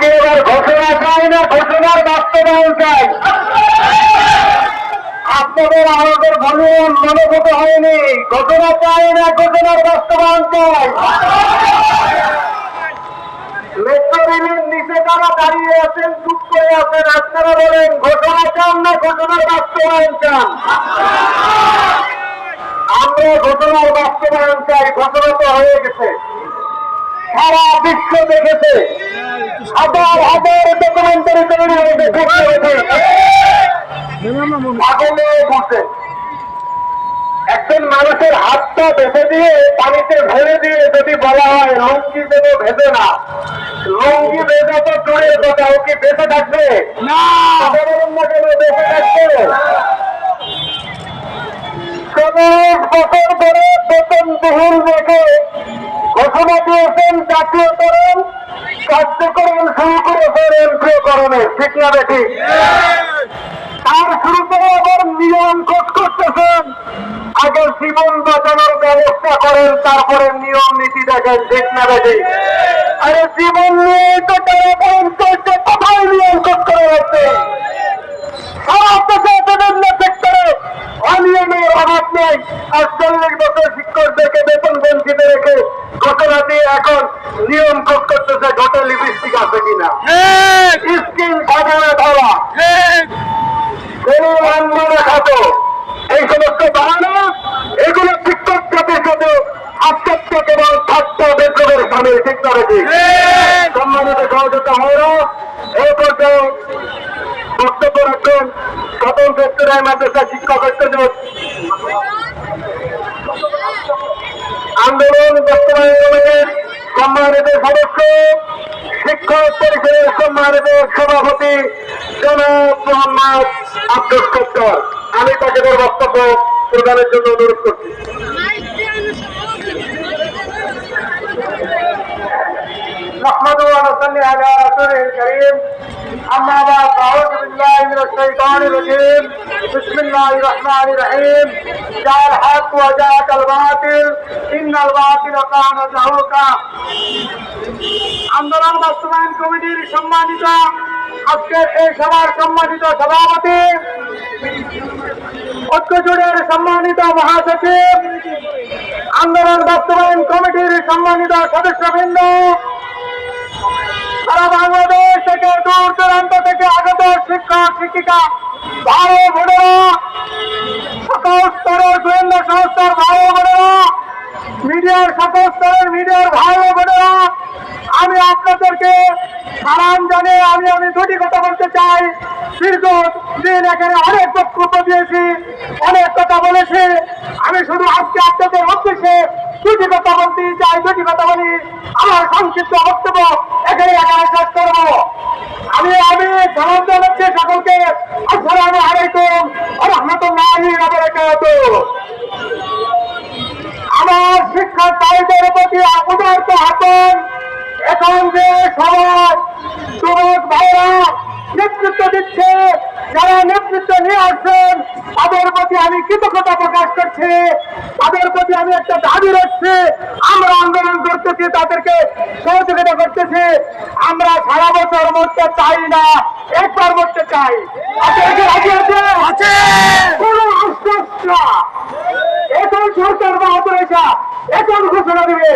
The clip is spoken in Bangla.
কি এবার ঘোষণা চাই না, ঘোষণার বাস্তবায়ন চাই। আপনাদের আমাদের ভলিউম মনোভূত হয়নি। ঘোষণা চাই না, ঘোষণার বাস্তবায়ন চাই। মেট্রো নিচে দাঁড়িয়ে আছেন, চুপ করে আছেন, আপনারা বলেন, ঘোষণা চান না, ঘোষণার বাস্তবায়ন চান? আমরা ঘোষণার বাস্তবায়ন চাই, ঘোষণা তো হয়ে গেছে। সারা বিশ্ব দেখেছে। হাজার হাজার ডকুমেন্টারি তৈরি হয়েছে পাগলে বসে একজন মানুষের হাতটা বেঁধে দিয়ে পানিতে ভরে দিয়ে যদি বলা হয় লুঙ্গি যেন ভেজে না। লুঙ্গি ভেজা তো দূরের কথা ও কি বেঁচে থাকবে? না। কেন বেঁচে থাকবে। চল্লিশ বছর ধরে বেতনবিহীন রেখে ঘোষণা দিয়েছেন জাতীয়করণ কার্যকরণ শুরু করেছেন এন্ট্রিয়করণে ঠিক না দেখি তার শুরু করে আবার নিয়ম খোঁজ করতেছেন। আগে জীবন বাঁচানোর ব্যবস্থা করেন, তারপরে নিয়ম নীতি দেখেন, ঠিক না বেঠি আরে জীবন নিয়ে তো তারা বরং চলছে কোথায় নিয়ম খোঁজ করে রাখছে সারা দেশে বিভিন্ন সেক্টরে অনিয়মের অভাব নেই আর চল্লিশ বছর শিক্ষকদেরকে বেতন বঞ্চিত রেখে ঘটনা দিয়ে এখন খোঁজ করতেছে ঘটে লিপস্টিক আছে কিনা? ঠিক স্কিম ধরা। আন্দোলনে খাত এই সমস্ত বাহানা এগুলো শিক্ষক জাতির সাথে আত্মত্ব কেবল ছাত্র বিদ্রোহের সামিল ঠিক ঠিক ঠিক সম্মানিত সহযোগিতা হওয়া এই পর্যায়ে বক্তব্য রাখবেন স্বতন্ত্র মাদ্রাসা শিক্ষক আন্দোলন বাস্তবায়নের সম্মানিত সদস্য শিক্ষক পরিষদের সম্মানিত সভাপতি জনাব মোহাম্মদ আব্দুল সত্তর আমি তাকে তার বক্তব্য প্রদানের জন্য অনুরোধ করছি نحمده ونصلي على رسوله الكريم أما بعد أعوذ بالله من الشيطان الرجيم बिस्मिल्लाहिर्रहमानिर्रहीम चार हाथ को आजाद अलवातिल इन अलवातिल अकान का আন্দোলন বাস্তবায়ন কমিটির সম্মানিত, আজকের এই সভার সম্মানিত সভাপতি ঐক্যজোড়ের সম্মানিত মহাসচিব, আন্দোলন বাস্তবায়ন কমিটির সম্মানিত সদস্যবৃন্দ, সারা বাংলাদেশ থেকে দূর দূরান্ত থেকে আগত শিক্ষক, শিক্ষিকা ভালো সকল স্তরের মিডিয়ার ভাই বোনেরা, আমি আপনাদেরকে সালাম জানে আমি আমি দুটি কথা বলতে চাই। দীর্ঘ দিন এখানে অনেক বক্তব্য দিয়েছি, অনেক কথা বলেছি। আমি শুধু আজকে আপনাদের উদ্দেশ্যে দুটি কথা বলতে চাই, দুটি কথা বলি। আমার সংক্ষিপ্ত বক্তব্য যারা নেতৃত্ব নিয়ে আসছেন তাদের প্রতি আমি কৃতজ্ঞতা প্রকাশ করছি। তাদের প্রতি আমি একটা দাবি রাখছি। আমরা আন্দোলন করতেছি তাদেরকে সহযোগিতা করতেছি। আমরা সারা বছর মরতে চাই না একবার মরতে চাই। আপনারা কি রাজি আছেন? আছে! কোনো আশ্বাস না। এখন সরকার বাহাদুর এসা এখন ঘোষণা দিবে।